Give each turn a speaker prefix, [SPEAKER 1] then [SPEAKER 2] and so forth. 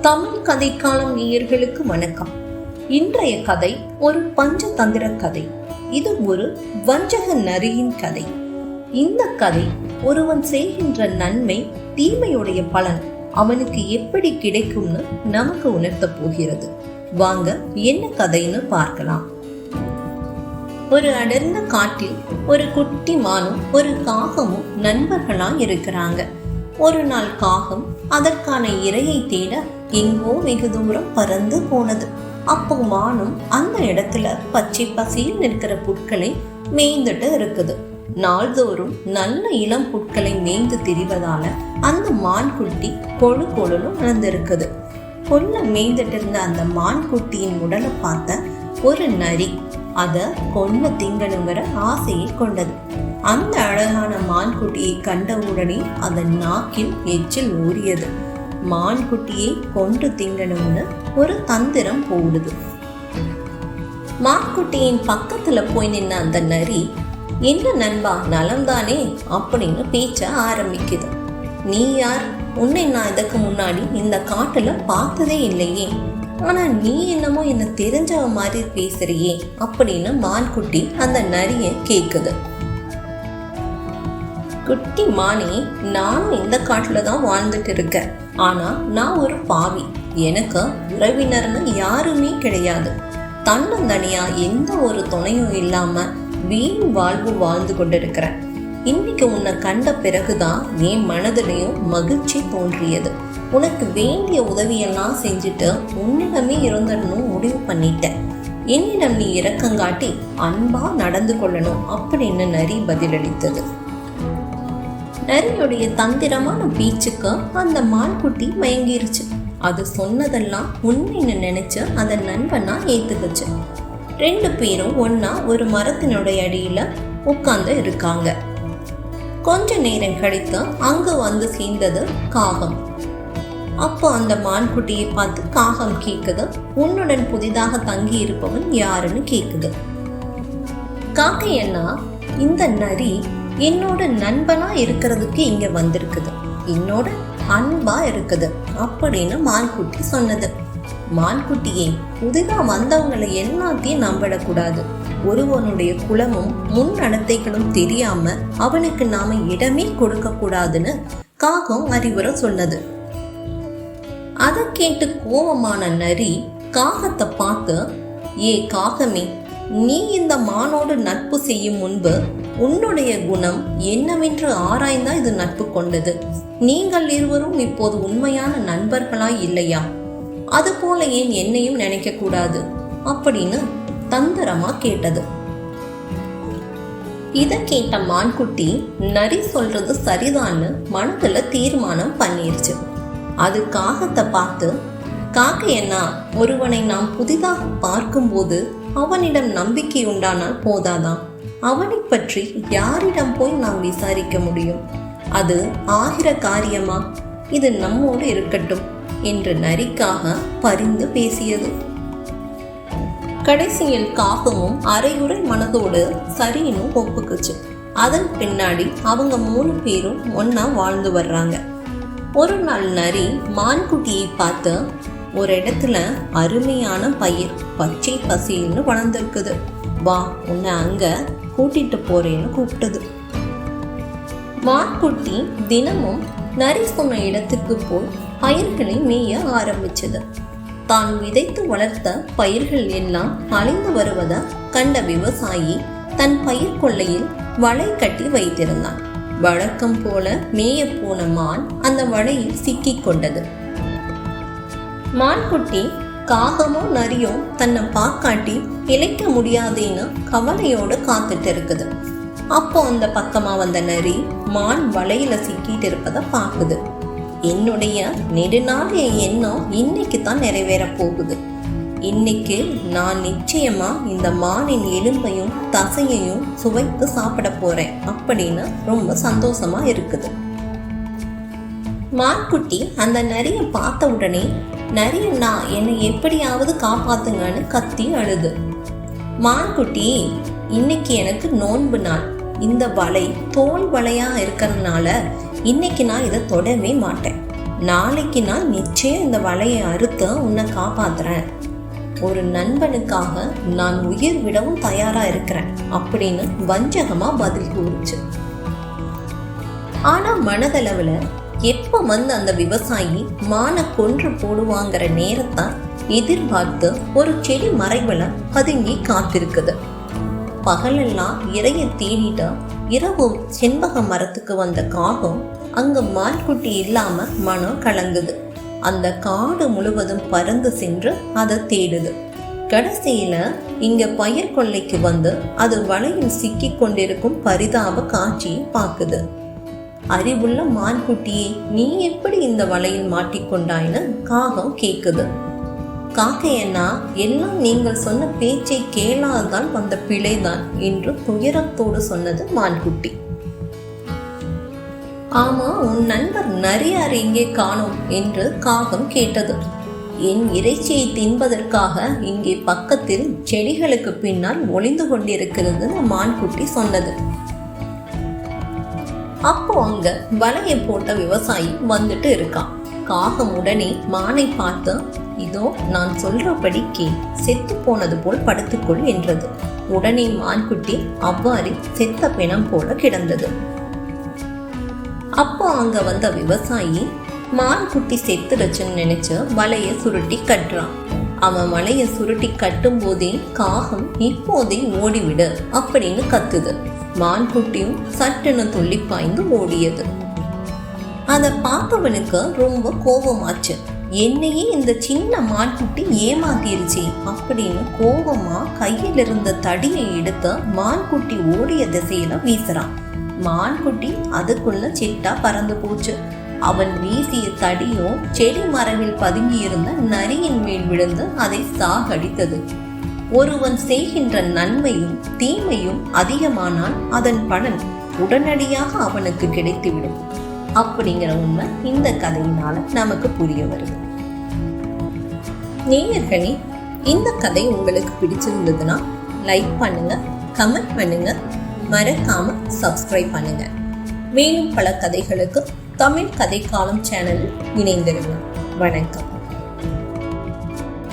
[SPEAKER 1] தமிழ் கதைக்காலம் நேயர்களுக்கு வணக்கம். இன்றைய கதை ஒரு பஞ்சதந்திர கதை. இது ஒரு வஞ்சக நரியின் கதை. இந்த கதை ஒருவன் செய்கின்ற நன்மை தீமையுடைய பலன் அவனுக்கு எப்படி கிடைக்கும்னு நமக்கு உணர்த்த போகிறது. வாங்க என்ன கதைன்னு பார்க்கலாம். ஒரு அடர்ந்த காட்டில் ஒரு குட்டி மானும் ஒரு காகமும் நண்பர்களாக இருக்கிறாங்க. ஒரு நாள் காகம் அதற்கான இரையை தேட எங்கோ வெகு தூரம் பறந்து போனது. அப்போ மானும் அந்த இடத்துல பச்சை பசியில் இருக்கிற புட்களை மேய்ந்துட்டு இருக்குது. நாள்தோறும் நல்ல இளம் புட்களை மேய்ந்து திரிவதால அந்த மான் குட்டி கொழு கொழுன்னு வளர்ந்துருக்குது. கொல்ல மேய்ந்துட்டு இருந்த அந்த மான் குட்டியின் உடலை பார்த்த ஒரு நரி அத கொன்னு திங்கணுங்கிற ஆசையை கொண்டது. அந்த அழகான மான்குட்டியை கண்டவுடனே அதன் நாக்கில் எச்சில் ஊறியது. மான்குட்டியை கொண்டு திங்கணும்னு ஒரு தந்திரம் போடுது. மான்குட்டியின் பக்கத்துல போய் நின்ன அந்த நரி என்ன நண்பா நலம்தானே? அப்படின்னு பேச்ச ஆரம்பிக்குது. நீ யார்? உன்னை நான் இதுக்கு முன்னாடி இந்த காட்டுல பார்த்ததே இல்லையே. ஆனா நீ என்னமோ என்ன தெரிஞ்சவ மாதிரி பேசுறியே அப்படின்னு மான்குட்டி அந்த நரிய கேக்குது. குட்டி மானே நானும் இந்த காட்டில் தான் வாழ்ந்துட்டு இருக்கேன். ஆனால் நான் ஒரு பாவி. எனக்கு உறவினர்னு யாருமே கிடையாது. தன்னந்தனியா எந்த ஒரு துணையும் இல்லாம வீண் வாழ்வு வாழ்ந்து கொண்டிருக்கிறேன். இன்னைக்கு உன்னை கண்ட பிறகுதான் என் மனதிலையும் மகிழ்ச்சி தோன்றியது. உனக்கு வேண்டிய உதவியெல்லாம் செஞ்சுட்டு உன்னிடமே இருந்துடணும் முடிவு பண்ணிட்டேன். என்னிடம் நீ இரக்கங்காட்டி அன்பா நடந்து கொள்ளணும் அப்படின்னு நரி பதிலளித்தது. நரியுடைய தந்திரமான பீச்சுக்கு அந்த மான்குட்டி மயங்கிருச்சு. அது சொன்னதெல்லாம் உண்மைன்னு நினைச்சு அந்த நண்பனா ஏத்துக்குச்சு. ரெண்டு பேரும் ஒன்னா ஒரு மரத்தினுடைய அடியில உட்கார்ந்து இருக்காங்க. கொஞ்ச நேரம் கழித்து அங்க வந்து சேர்ந்தது காகம். அப்போ அந்த மான்குட்டியை பார்த்து காகம் கேக்குது உன்னுடன் புதிதாக தங்கி இருப்பவன் யாருன்னு கேக்குது. காக்கையண்ணா இந்த நரி என்னோட நண்பனா இருக்கிறதுக்கு இங்க வந்திருக்குது. என்னோட அன்பா இருக்குது அப்படின்னு மான்குட்டி சொன்னது. மான்குட்டியே புதிதா வந்தவங்களை எல்லாத்தையும் நம்பிடக்கூடாது. ஒருவனுடைய குலமும் முன் நடத்தைகளும் தெரியாம அவனுக்கு நாம இடமே கொடுக்க கூடாதுன்னு காகம் அறிவுரை சொன்னது. அதை கேட்டு கோபமான நரி காகத்தை பார்த்து ஏ காகமே நீ இந்த மானோடு நட்பு செய்யும் முன்பு உன்னுடைய குணம் என்னவென்று ஆராய்ந்தா இது நட்பு கொண்டது. நீங்கள் இருவரும் இப்போது உண்மையான நண்பர்களாய் இல்லையா? அதுபோல ஏன் என்னையும் நினைக்க கூடாது அப்படின்னு தந்திரமா கேட்டது. இத கேட்ட மான்குட்டி நரி சொல்றது சரிதான்னு மனதுல தீர்மானம் பண்ணிருச்சு. அது காகத்தை பார்த்து காக்க என்ன ஒருவனை நாம் புதிதாக பார்க்கும்போது அவனிடம் நம்பிக்கை உண்டானால் போதாதான் அவனை பற்றி யாரிடம் போய் நாம் விசாரிக்க முடியும்? அது ஆகிற காரியமா? இது நம்மோடு இருக்கட்டும் என்று நரிக்காக பரிந்து பேசியது. கடைசியில் காகமும் அரையுறை மனதோடு சரின்னு ஒப்புக்குச்சு அதன் பின்னாடி அவங்க மூணு பேரும் ஒன்னா வாழ்ந்து வர்றாங்க. ஒரு நாள் நரி மான்குட்டியை பார்த்து ஒரு இடத்துல அருமையான பயிர் பச்சை பசின்னு வளர்ந்துருக்குது. வா உன்னை அங்க கூட்டிட்டு போறேன்னு கூப்பிட்டது. மான்குட்டி தினமும் நரி சொன்ன இடத்துக்கு போய் பயிர்களை மேய ஆரம்பிச்சது. தான் விதைத்து வளர்த்த பயிர்கள் எல்லாம் அழிந்து வருவதை கண்ட விவசாயி தன் பயிர் கொள்ளையில் வலை கட்டி வைத்திருந்தான். வழக்கம் போல மேய போன மான் அந்த வலையில் சிக்கிக் கொண்டது. மான்குட்டி காகமும் நரியும் தன்னை பாக்காட்டி இழைக்க முடியாதுன்னு கவலையோடு காத்துட்டு இருக்குது அப்போ அந்த பக்கமா வந்த நரி மான் வலையில சிக்கிட்டு இருப்பதை பார்க்குது. என்னுடைய நெடுநாளைய எண்ணம் இன்னைக்கு தான் நிறைவேற போகுது. இன்னைக்கு நான் நிச்சயமா இந்த மானின் எலும்பையும் தசையையும் சுவைத்து சாப்பிட போறேன் அப்படின்னு ரொம்ப சந்தோஷமா இருக்குது. மான்குட்டி அந்த நரியை பார்த்த உடனே நரியண்ணா என்னை எப்படியாவது காப்பாத்துங்கன்னு கத்தி அழுது. மான்குட்டி இன்னைக்கு எனக்கு நோன்பு நாள். இந்த வலை தோல் வலையா இருக்கிறதுனால இன்னைக்கு நான் இதை தொடவே மாட்டேன். நாளைக்கு நான் நிச்சயம் இந்த வலையை அறுத்து உன்னை காப்பாத்துறேன். ஒரு நண்பனுக்காக நான் உயிர் விடவும் தயாரா இருக்கிறேன் அப்படின்னு வஞ்சகமா பதில் கூறுச்சு. ஆனா மனதளவுல எப்ப வந்து அந்த விவசாயி மானை கொன்று போடுவாங்கிற நேரத்தை எதிர்பார்த்து ஒரு செடி மறைவுல பதுங்கி காத்திருக்குது. பகலெல்லாம் இறைய தேடிட்டு இரவு செண்பக மரத்துக்கு வந்த காகம் அங்க மான்குட்டி இல்லாம மனம் கலங்குது. அந்த காடு முழுவதும் பறந்து சென்று அதை தேடுது. கடைசியில இங்க பயிர் கொள்ளைக்கு வந்து அது வலையில் சிக்கி கொண்டிருக்கும் பரிதாப காட்சியை பார்க்குது. அறிவுள்ள மான்குட்டியே நீ எப்படி இந்த வலையில் மாட்டிக்கொண்டாய்னு காகம் கேக்குது. காக்கையண்ணா எல்லாம் நீங்கள் சொன்ன பேச்சை கேளாதான் வந்த பிழைதான் என்று துயரத்தோடு சொன்னது மான்குட்டி. ஆமா உன் நண்பர் நரியார் எங்கே காணோம் என்று காகம் கேட்டது. என் இறைச்சியை தின்பதற்காக இங்கே பக்கத்தில் செடிகளுக்கு பின்னால் ஒளிந்து கொண்டிருக்கிறது மான்குட்டி சொன்னது. அப்போ அங்க வலையை போட்ட விவசாயி வந்துட்டு இருக்கான். காகம் உடனே மானை பார்த்து இதோ நான் சொல்றபடி கே செத்து போனது போல் படுத்துக்கொள் என்றது. உடனே மான்குட்டி அவ்வாறு செத்த பிணம் போல கிடந்தது. அப்போ அங்க வந்த விவசாயி மான்குட்டி செத்துடுச்சுன்னு நினைச்சு வலைய சுருட்டி கட்டுறான். அவன் வலைய சுருட்டி கட்டும் போதே காகம் இப்போதே ஓடிவிடு அப்படின்னு கத்துது. மான்குட்டியும் சட்டுன்னு துள்ளி பாய்ந்து ஓடியது. அதை பார்த்தவனுக்கு ரொம்ப கோபமாச்சு. என்னையே இந்த சின்ன மான்குட்டி ஏமாத்திருச்சு. அப்படின்னு கோபமா கையில் இருந்த தடியை எடுத்து மான்குட்டி ஓடிய திசையில வீசுறான். மான்குட்டி அதுக்குள்ள சிட்டா பறந்து போச்சு. அவன் வீசிய தடியும் செடி மரவில் பதுங்கியிருந்த நரியின் மேல் விழுந்து அதை சாகடித்தது. ஒருவன் செய்கின்ற நன்மையும் தீமையும் அதிகமானால் அதன் பலன் உடனடியாக அவனுக்கு கிடைத்துவிடும். அப்படிங்கிற உண்மை இந்த கதையினால நமக்கு புரிய வருது. நேயர்களே இந்த கதை உங்களுக்கு பிடிச்சிருந்ததுன்னா லைக் பண்ணுங்க கமெண்ட் பண்ணுங்க மறக்காம சப்ஸ்கிரைப் பண்ணுங்க. மேலும் பல கதைகளுக்கு தமிழ் கதைக்காலம் சேனலில் இணைந்திருங்க வணக்கம்.